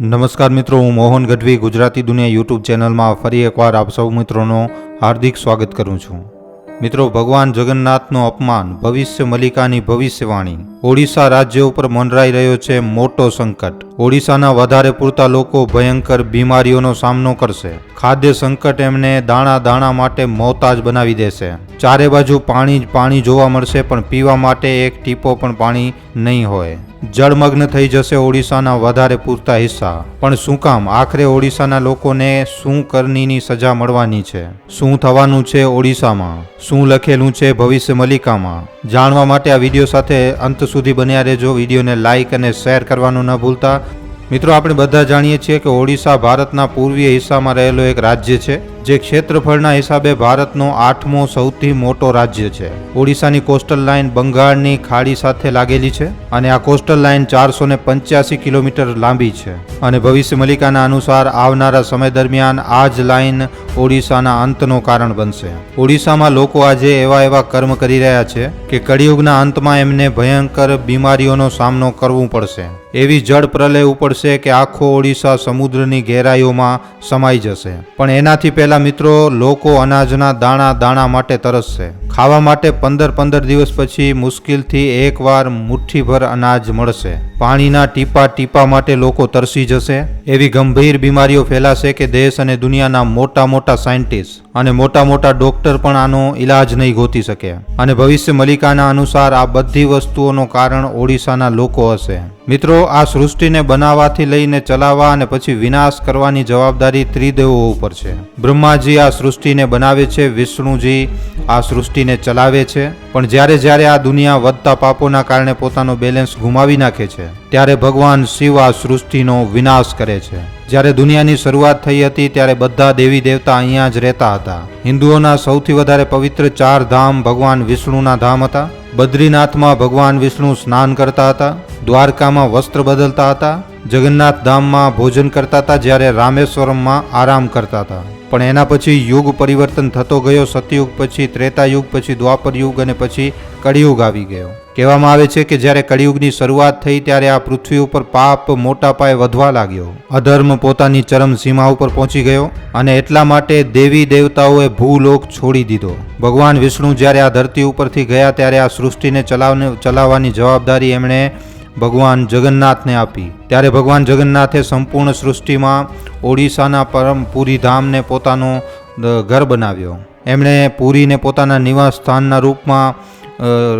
નમસ્કાર મિત્રો, હું મોહન ગઢવી, ગુજરાતી દુનિયા યુટ્યુબ ચેનલમાં ફરી એકવાર આપ સૌ મિત્રોનો હાર્દિક સ્વાગત કરું છું. મિત્રો, ભગવાન જગન્નાથનો અપમાન, ભવિષ્ય મલિકાની ભવિષ્યવાણી, ઓડિશા રાજ્ય ઉપર મંડરાઈ રહ્યો છે મોટો સંકટ. ઓડિશાના વધારે પૂરતા લોકો ભયંકર બીમારીઓનો સામનો કરશે. ખાદ્ય સંકટ એમને દાણા દાણા માટે મોતાજ બનાવી દેશે. ચારે બાજુ પાણી જ પાણી જોવા મળશે, પણ પીવા માટે એક ટીપો પણ પાણી નહીં હોય. જળમગ્ન થઈ જશે ઓડિશાના વધારે પૂરતા હિસ્સા. પણ શું કામ? આખરે ઓડિશાના લોકોને શું કરનીની સજા મળવાની છે? શું થવાનું છે ઓડિશામાં? શું લખેલું છે ભવિષ્ય મલિકામાં? જાણવા માટે આ વીડિયો સાથે અંત સુધી બન્યા રહેજો. વિડીયોને લાઇક અને શેર કરવાનું ન ભૂલતા. મિત્રો, આપણે બધા જાણીએ છીએ કે ઓડિશા ભારતના પૂર્વીય હિસ્સામાં રહેલો એક રાજ્ય છે. જે ક્ષેત્રફળના હિસાબે ભારતનો આઠમો સૌથી મોટો રાજ્ય છે. ઓડિશાની કોસ્ટલ લાઇન બંગાળની ખાડી સાથે લાગેલી છે અને આ કોસ્ટલ લાઇન ચારસો ને પંચ્યાસી કિલોમીટર લાંબી છે. અને ભવિષ્ય મલિકાના અનુસાર આવનારા સમય દરમિયાન આ જ લાઇન ઓડિશાના અંતનો કારણ બનશે. ઓડિશામાં લોકો આજે એવા એવા કર્મ કરી રહ્યા છે કે કળિયુગના અંતમાં એમને ભયંકર બીમારીઓનો સામનો કરવો પડશે. એવી જળ પ્રલય ઉપડશે કે આખો ઓડિશા સમુદ્રની ગહેરાઈઓમાં સમાઈ જશે. પણ એનાથી પહેલા મિત્રો લોકો અનાજના દાણા દાણા માટે તરસશે ખાવા માટે પંદર પંદર દિવસ પછી મુશ્કેલથી એકવાર મુઠ્ઠીભર અનાજ મળશે. પાણીના ટીપા ટીપા માટે લોકો તરસી જશે. એવી ગંભીર બીમારીઓ ફેલાશે કે દેશ અને દુનિયાના મોટા મોટા સાયન્ટિસ્ટ અને મોટા મોટા ડોક્ટર પણ આનો ઈલાજ નહીં ગોતી શકે. અને ભવિષ્ય મલિકાના અનુસાર આ બધી વસ્તુઓનો કારણ ઓડિશાના લોકો હશે. મિત્રો, આ સૃષ્ટિને બનાવવાથી લઈને ચલાવવા અને પછી વિનાશ કરવાની જવાબદારી ત્રિદેવો ઉપર છે. બ્રહ્માજી આ સૃષ્ટિને બનાવે છે, વિષ્ણુજી આ સૃષ્ટિને ચલાવે છે. પણ જ્યારે જ્યારે આ દુનિયા વધતા પાપોના કારણે પોતાનો બેલેન્સ ગુમાવી નાખે છે, ત્યારે ભગવાન શિવ આ સૃષ્ટિનો વિનાશ કરે છે. જ્યારે દુનિયાની શરૂઆત થઈ હતી ત્યારે બધા દેવી દેવતા અહીંયા જ રહેતા હતા. હિન્દુઓના સૌથી વધારે પવિત્ર ચાર ધામ ભગવાન વિષ્ણુના ધામ હતા. બદ્રીનાથમાં ભગવાન વિષ્ણુ સ્નાન કરતા હતા. દ્વારકામાં વસ્ત્ર બદલતા હતા. જગન્નાથ ધામમાં ભોજન કરતા હતા જ્યારે રામેશ્વરમમાં આરામ કરતા હતા. પણ એના પછી યુગ પરિવર્તન થતો ગયો, સતયુગ પછી ત્રેતા યુગ પછી દ્વાપર યુગ અને પછી કળિયુગ આવી ગયો. કહેવામાં આવે છે કે જ્યારે કળિયુગની શરૂઆત થઈ ત્યારે આ પૃથ્વી ઉપર પાપ મોટા પાયે વધવા લાગ્યો. અધર્મ પોતાની ચરમ સીમા ઉપર પહોંચી ગયો અને એટલા માટે દેવી દેવતાઓએ ભૂલોક છોડી દીધો. ભગવાન વિષ્ણુ જ્યારે આ ધરતી ઉપરથી ગયા ત્યારે આ સૃષ્ટિને ચલાવને, ચલાવવાની જવાબદારી એમણે ભગવાન જગન્નાથને આપી. ત્યારે ભગવાન જગન્નાથે સંપૂર્ણ સૃષ્ટિમાં ઓડિશાના પરમ પુરી ધામને પોતાનો ઘર બનાવ્યો. એમણે પુરીને પોતાના નિવાસ સ્થાનના રૂપમાં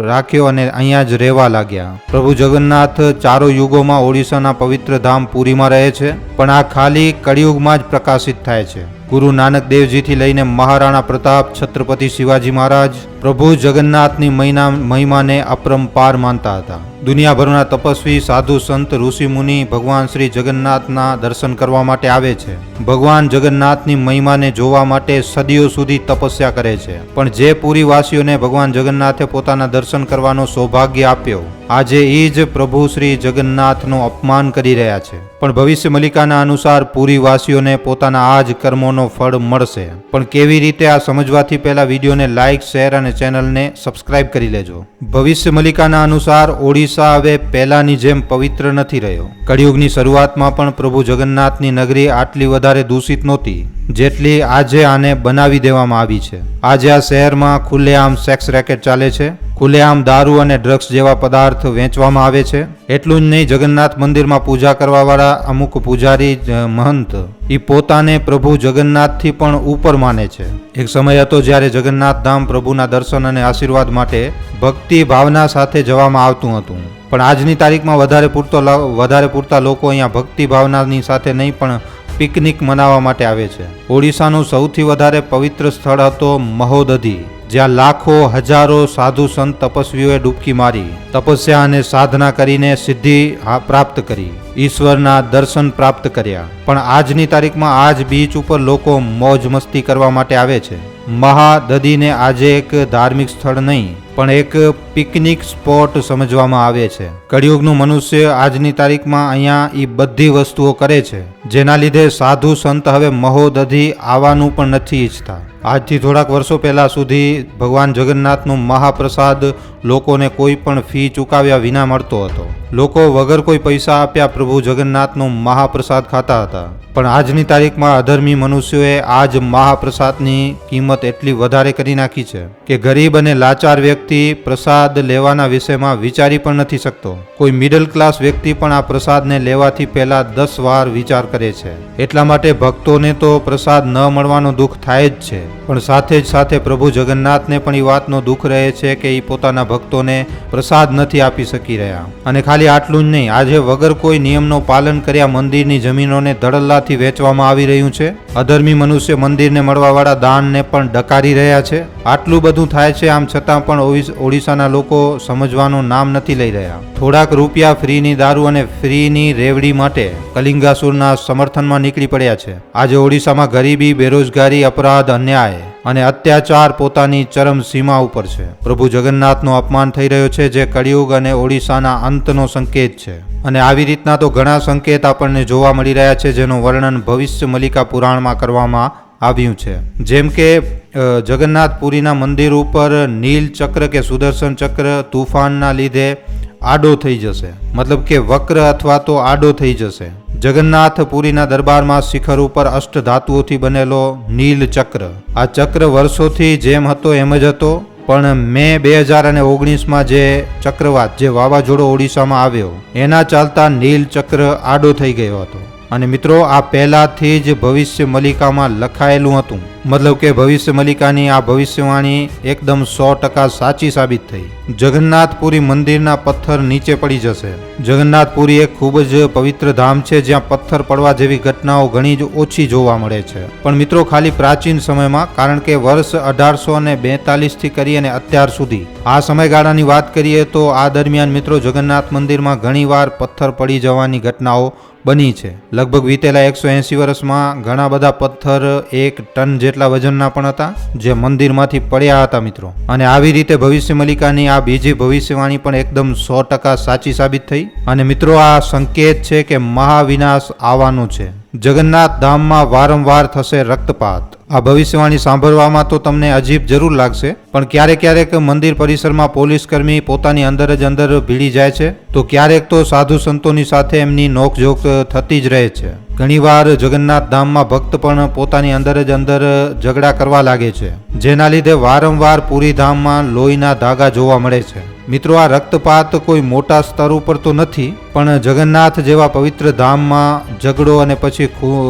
રાખ્યો અને અહીંયા જ રહેવા લાગ્યા. પ્રભુ જગન્નાથ ચારો યુગોમાં ઓડિશાના પવિત્ર ધામ પુરીમાં રહે છે, પણ આ ખાલી કળિયુગમાં જ પ્રકાશિત થાય છે. ગુરુ નાનક દેવજીથી લઈને મહારાણા પ્રતાપ, છત્રપતિ શિવાજી મહારાજ પ્રભુ જગન્નાથની મહિના મહિમાને અપરંપાર માનતા હતા. દુનિયાભરના તપસ્વી, સાધુ સંત ઋષિમુનિ ભગવાન શ્રી જગન્નાથના દર્શન કરવા માટે આવે છે. ભગવાન જગન્નાથની મહિમાને જોવા માટે સદીઓ સુધી તપસ્યા કરે છે. પણ જે પુરીવાસીઓને ભગવાન જગન્નાથે પોતાના દર્શન કરવાનો સૌભાગ્ય આપ્યો, આજે એ જ પ્રભુ શ્રી જગન્નાથનું અપમાન કરી રહ્યા છે. પણ ભવિષ્ય મલિકાના અનુસાર પુરીવાસીઓને પોતાના આ જ કર્મોનો ફળ મળશે. પણ કેવી રીતે આ સમજવાથી પહેલા વિડીયોને લાઇક શેર અને ચેનલને સબસ્ક્રાઇબ કરી લેજો. ભવિષ્ય મલિકાના અનુસાર ઓડિશા હવે પહેલાની જેમ પવિત્ર નથી રહ્યો. કળિયુગની શરૂઆતમાં પણ પ્રભુ જગન્નાથની નગરી આટલી વધારે દૂષિત નહોતી, જેટલી આજે આને બનાવી દેવામાં આવી છે. આજે આ શહેરમાં ખુલ્લેઆમ સેક્સ રેકેટ ચાલે છે. ખુલ્લેઆમ દારૂ અને ડ્રગ્સ જેવા પદાર્થ વેચવામાં આવે છે. એટલું જ નહીં, જગન્નાથ મંદિરમાં પૂજા કરવાવાળા અમુક પૂજારી મહંત એ પોતાને પ્રભુ જગન્નાથથી પણ ઉપર માને છે. એક સમય હતો જ્યારે જગન્નાથ ધામ પ્રભુના દર્શન અને આશીર્વાદ માટે ભક્તિ ભાવના સાથે જવામાં આવતું હતું. પણ આજની તારીખમાં વધારે પૂરતો વધારે પૂરતા લોકો અહીંયા ભક્તિ ભાવનાની સાથે નહીં, પણ પિકનિક મનાવવા માટે આવે છે. ઓડિશાનું સૌથી વધારે પવિત્ર સ્થળ હતો મહોદધી. જ્યાં લાખો હજારો સાધુ સંત તપસ્વીઓએ ડૂબકી મારી, તપસ્યા અને સાધના કરીને સિદ્ધિ પ્રાપ્ત કરી, ઈશ્વરના દર્શન પ્રાપ્ત કર્યા. પણ આજની તારીખમાં આજ બીચ ઉપર લોકો મોજ મસ્તી કરવા માટે આવે છે. મહાદદીને આજે એક ધાર્મિક સ્થળ નહીં પણ એક પિકનિક સ્પોટ સમજવામાં આવે છે. કળિયુગનું મનુષ્ય આજની તારીખમાં અહીંયા એ બધી વસ્તુઓ કરે છે, જેના લીધે સાધુ સંત હવે મહોદધી આવવાનું પણ નથી ઈચ્છતા. આજથી થોડાક વર્ષો પહેલાં સુધી ભગવાન જગન્નાથનો મહાપ્રસાદ લોકોને કોઈ પણ ફી ચૂકવ્યા વિના મળતો હતો. લોકો વગર કોઈ પૈસા આપ્યા પ્રભુ જગન્નાથનો મહાપ્રસાદ ખાતા હતા. પણ આજની તારીખમાં અધર્મી મનુષ્યોએ આજ મહાપ્રસાદની કિંમત એટલી વધારે કરી નાખી છે કે ગરીબ અને લાચાર વ્યક્તિ પ્રસાદ લેવાના વિષયમાં વિચારી પણ નથી શકતો. કોઈ મિડલ ક્લાસ વ્યક્તિ પણ આ પ્રસાદને લેવાથી પહેલા દસ વાર વિચાર કરે છે. એટલા માટે ભક્તોને તો પ્રસાદ ન મળવાનો દુઃખ થાય જ છે. પણ સાથે જ સાથે પ્રભુ જગન્નાથને પણ એ વાતનો દુઃખ રહે છે કે એ પોતાના ભક્તોને પ્રસાદ નથી આપી શકી રહ્યા. અને ખાલી આટલું જ નહીં, આજે વગર કોઈ નિયમનો પાલન કર્યા મંદિરની જમીનોને ધડલ્લાથી વેચવામાં આવી રહ્યું છે? અધર્મી મનુષ્ય મંદિરને મળવાવાળા દાનને પણ ડકારી રહ્યા છે. આટલું બધું થાય છે આમ છતાં પણ ઓડિશાના લોકો સમજવાનું નામ નથી લઈ રહ્યા. થોડાક રૂપિયા ફ્રીની દારૂ અને ફ્રીની રેવડી માટે કલિંગાસુરના સમર્થનમાં નીકળી પડ્યા છે. આજે ઓડિશામાં ગરીબી, બેરોજગારી, અપરાધ, અન્યાય અને અત્યાચાર પોતાની ચરમ સીમા ઉપર છે. પ્રભુ જગન્નાથનું અપમાન થઈ રહ્યો છે, જે કળિયુગ અને ઓડિશાના અંતનો સંકેત છે. અને આવી રીતના તો ઘણા સંકેત આપણને જોવા મળી રહ્યા છે, જેનું વર્ણન ભવિષ્ય મલિકા પુરાણમાં કરવામાં આવ્યું છે. જેમ કે જગન્નાથપુરીના મંદિર ઉપર નીલ ચક્ર કે સુદર્શન ચક્ર તુફાનના લીધે આડો થઈ જશે. મતલબ કે વક્ર અથવા તો આડો થઈ જશે. જગન્નાથ પુરીના દરબારમાં શિખર ઉપર અષ્ટ ધાતુઓથી બનેલો નીલ ચક્ર. આ ચક્ર વર્ષોથી જેમ હતો એમ જ હતો, પણ મે બે હજાર અને ઓગણીસમાં જે ચક્રવાત, જે વાવાઝોડો ઓડિશામાં આવ્યો, એના ચાલતા નીલ ચક્ર આડો થઈ ગયો હતો. અને મિત્રો, આ પહેલાથી જ ભવિષ્ય મલિકામાં લખાયેલું હતું. મતલબ કે ભવિષ્ય મલિકાની આ ભવિષ્યવાણી એકદમ સો ટકા સાચી સાબિત થઈ. જગન્નાથપુરી મંદિરના પથ્થર નીચે પડી જશે. જગન્નાથપુરી એક ખૂબ જ પવિત્ર ધામ છે, જ્યાં પથ્થર પડવા જેવી ઘટનાઓ ઘણી જ ઓછી જોવા મળે છે. પણ મિત્રો, ખાલી પ્રાચીન સમયમાં, કારણ કે વર્ષ અઢારસો ને બેતાલીસથી કરી અને અત્યાર સુધી. આ સમયગાળાની વાત કરીએ તો આ દરમિયાન મિત્રો, જગન્નાથ મંદિરમાં ઘણીવાર પથ્થર પડી જવાની ઘટનાઓ બની છે. લગભગ વીતેલા એકસો એંસી વર્ષમાં ઘણા બધા પથ્થર એક ટન જેટલા વજનના પણ હતા, જે મંદિરમાંથી પડ્યા હતા મિત્રો. અને આવી રીતે ભવિષ્ય મલિકાની આ બીજી ભવિષ્યવાણી પણ એકદમ સો ટકા સાચી સાબિત થઈ. અને મિત્રો, આ સંકેત છે કે મહાવિનાશ આવવાનું છે. જગન્નાથ ધામમાં વારંવાર થશે રક્તપાત. આ ભવિષ્યવાણી સાંભળવામાં તો તમને અજીબ જરૂર લાગશે, પણ ક્યારેક ક્યારેક મંદિર પરિસરમાં પોલીસ કર્મી પોતાની અંદર જ અંદર ભીડી જાય છે, તો ક્યારેક તો સાધુ સંતોની સાથે એમની નોકઝોક થતી જ રહે છે. ઘણીવાર જગન્નાથ ધામમાં ભક્ત પણ પોતાની અંદર જ અંદર ઝઘડા કરવા લાગે છે, જેના લીધે વારંવાર પૂરી ધામમાં લોહીના ધાગા જોવા મળે છે. મિત્રો, આ રક્તપાત કોઈ મોટા સ્તર ઉપર તો નથી પણ જગન્નાથ જેવા પવિત્ર ધામમાં ઝઘડો અને પછી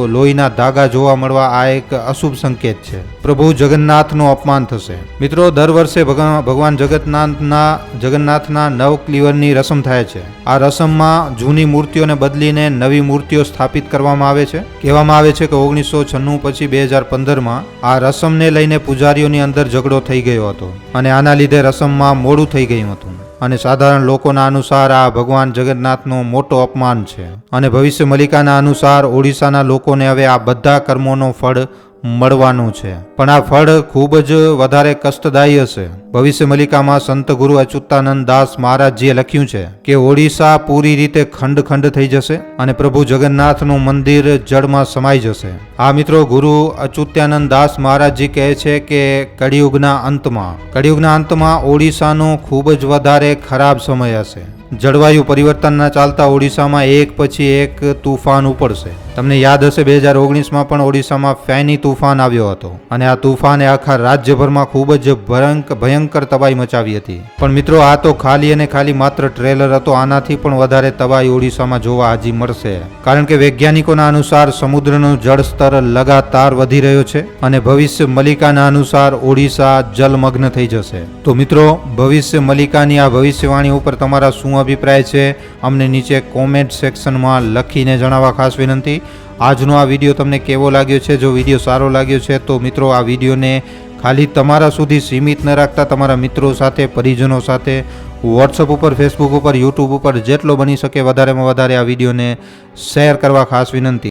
લોહીના ધાગા જોવા મળવા આ એક અશુભ સંકેત છે. પ્રભુ જગન્નાથનું અપમાન થશે. મિત્રો, દર વર્ષે ભગવાન જગન્નાથના જગન્નાથના નવ ક્લિવરની રસમ થાય છે. આ રસમમાં જૂની મૂર્તિઓને બદલીને નવી મૂર્તિઓ સ્થાપિત કરવામાં આવે છે. કહેવામાં આવે છે કે ઓગણીસો છન્નું પછી બે હજાર પંદરમાં આ રસમને લઈને પૂજારીઓની અંદર ઝઘડો થઈ ગયો હતો અને આના લીધે રસમમાં મોડું થઈ ગયું હતું. અને સાધારણ લોકોના અનુસાર આ ભગવાન જગન્નાથનો મોટો અપમાન છે. અને ભવિષ્ય મલિકાના અનુસાર ઓડિશાના લોકોને હવે આ બધા કર્મોનો ફળ મળવાનું છે. પણ આ ફળ ખૂબ જ વધારે કષ્ટદાયી હશે. ભવિષ્ય મલિકામાં સંત ગુરુ અચ્યુતાનંદ દાસ મહારાજજીએ લખ્યું છે કે ઓડિશા પૂરી રીતે ખંડ ખંડ થઈ જશે અને પ્રભુ જગન્નાથનું મંદિર જળમાં સમાઈ જશે. આ મિત્રો, ગુરુ અચ્યુત્યાનંદ દાસ મહારાજજી કહે છે કે કળિયુગના અંતમાં કળિયુગના અંતમાં ઓડિશાનો ખૂબ જ વધારે ખરાબ સમય હશે. જળવાયુ પરિવર્તનના ચાલતા ઓડિશામાં એક પછી એક તુફાન ઉપડશે. તમને યાદ હશે, બે હજાર ઓગણીસમાં પણ ઓડિશામાં ફેની તુફાન આવ્યો હતો. અને આ તુફાને આખા રાજ્યભરમાં ખૂબ જ ભયંક ભયંકર તબાહી મચાવી હતી. પણ મિત્રો, આ તો ખાલી અને ખાલી માત્ર ટ્રેલર હતો. આનાથી પણ વધારે તબાહી ઓડિશામાં જોવા હજી મળશે. કારણ કે વૈજ્ઞાનિકોના અનુસાર સમુદ્રનું જળસ્તર લગાતાર વધી રહ્યો છે અને ભવિષ્ય મલિકાના અનુસાર ઓડિશા જલમગ્ન થઈ જશે. તો મિત્રો, ભવિષ્ય મલિકાની આ ભવિષ્યવાણી ઉપર તમારા શું અભિપ્રાય છે? અમને નીચે કોમેન્ટ સેક્શનમાં લખીને જણાવવા ખાસ વિનંતી. આજનો આ વીડિયો તમને કેવો લાગ્યો છે? જો વીડિયો સારો લાગ્યો છે, તો મિત્રો આ વિડીયોને ખાલી તમારા સુધી સીમિત ન રાખતા તમારા મિત્રો સાથે, પરિજનો સાથે વોટ્સઅપ ઉપર ફેસબુક ઉપર યુટ્યુબ ઉપર જેટલો બની શકે વધારેમાં વધારે આ વિડીયોને શેર કરવા ખાસ વિનંતી.